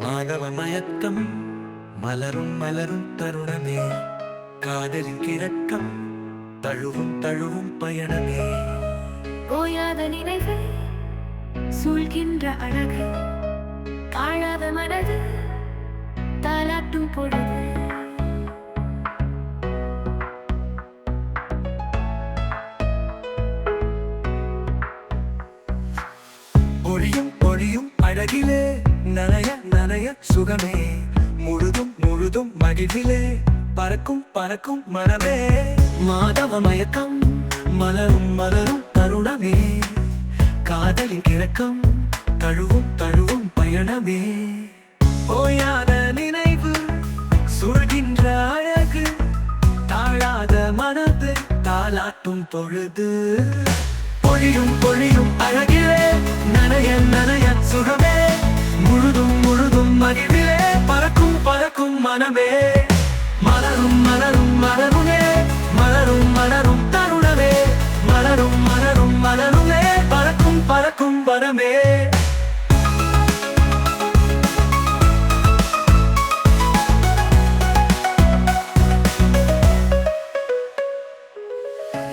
மாதவ மயக்கம். மலரும் மலரும் தருணமே. காதலின் கிறக்கம். தழுவும் தழுவும் பயணமே. ஓயாத நினைவு. சூழ்கின்ற அழகு. காணாத மனது. தாலாட்டும் பொழுது. பொழியும் பொழியும் அழகிலே. நனைய நனைய சுகமே. முழுதும் முழுதும் மகிழ்விலே. பறக்கும் பறக்கும் மனமே. மாதவ மயக்கம் மலரும் மலரும் தருணமே காதலின் கிழக்கம் தழுவும் தழுவும் பயணமே. ஓயாத நினைவு சுழ்கின்ற அழகு. தாழாத மனது தாளாட்டும் பொழுது பொழியும் பொழியும் அழகிலே. நனைய நனைய சுகமே. மனமே மலரும் மலரும் மலருமே. மலரும் மலரும் தருணமே. மலரும் மலரும் மலருமே. பறக்கும் பறக்கும் வரமே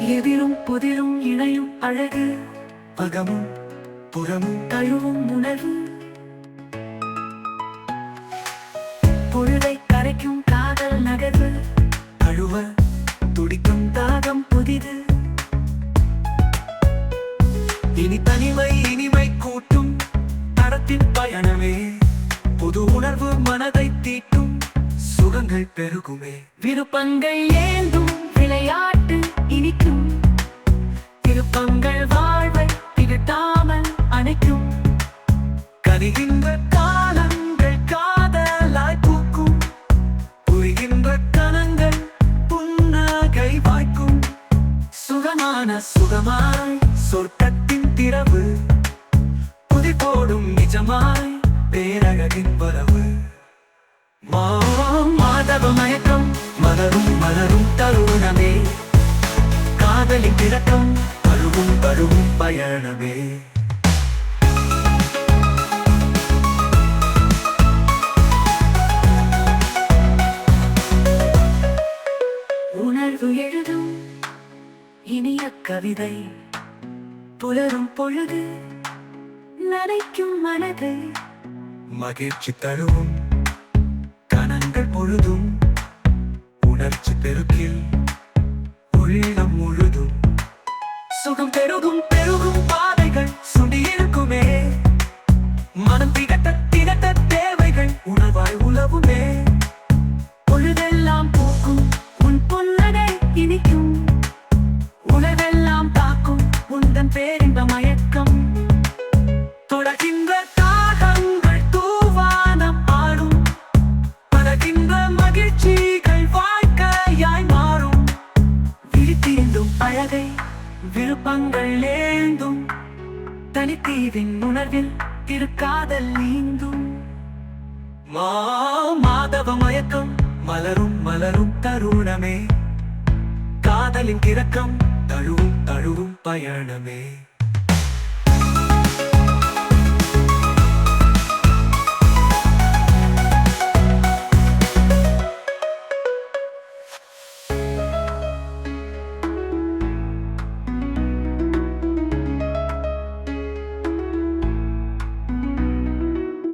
எதிரும் புதிரும் இணையும் அழகு. அகமும் புறமும் தழுவும் உணர்வு பொழுதை புது உணர்வு மனதை தீட்டும் சுகங்கள் பெருகுமே. விருப்பங்கள் ஏந்தும் விளையாட்டு இனிக்கும். திருப்பங்கள் வாழ்வை திகட்டாமல் அணைக்கும். கனிகின்ற காலங்கள் காதலாய் பூக்கும். புரிகின்ற கணங்கள் புன்னகை வாய்க்கும். சுகமான சுகமாய் சொர்க்கத்தின் திறவு. புதி போடும் நிஜமாய் காதலின் திறக்கம் தழுவும் பயணமே. உணர்வு எழுதும் இனிய கவிதை. புலரும் பொழுது நனைக்கும் மனது. மகிழ்ச்சி தழுவும் கணங்கள் பொழுதும். உணர்ச்சி பெருக்கில் உள்ளம் முழு சுகம் பெருகும் பெருகும் பாதைகள் சுண்டி இருக்குமே. மனம் திகட்ட திகட்ட தேவைகள் உணவாய் உலவுமே. பொழுதெல்லாம் பூக்கும் உன் புன்னகை இனிக்கும். உணவெல்லாம் தாக்கும் உந்தன் பேரின்ப மயக்கம். தொடர்கின்ற தாகங்கள் தூவானம் ஆடும். பலகின்ற மகிழ்ச்சிகள் வாழ்க்கையாய் மாறும். விழித்தீண்டும் அழகை விருப்பங்கள் ஏந்தும் தனித்தீவின் உணர்வில் திருக்காதல் நீந்தும். மா மாதவ மயக்கம் மலரும் மலரும் தருணமே. காதலின் கிறக்கம் தழுவும் தழுவும் பயணமே.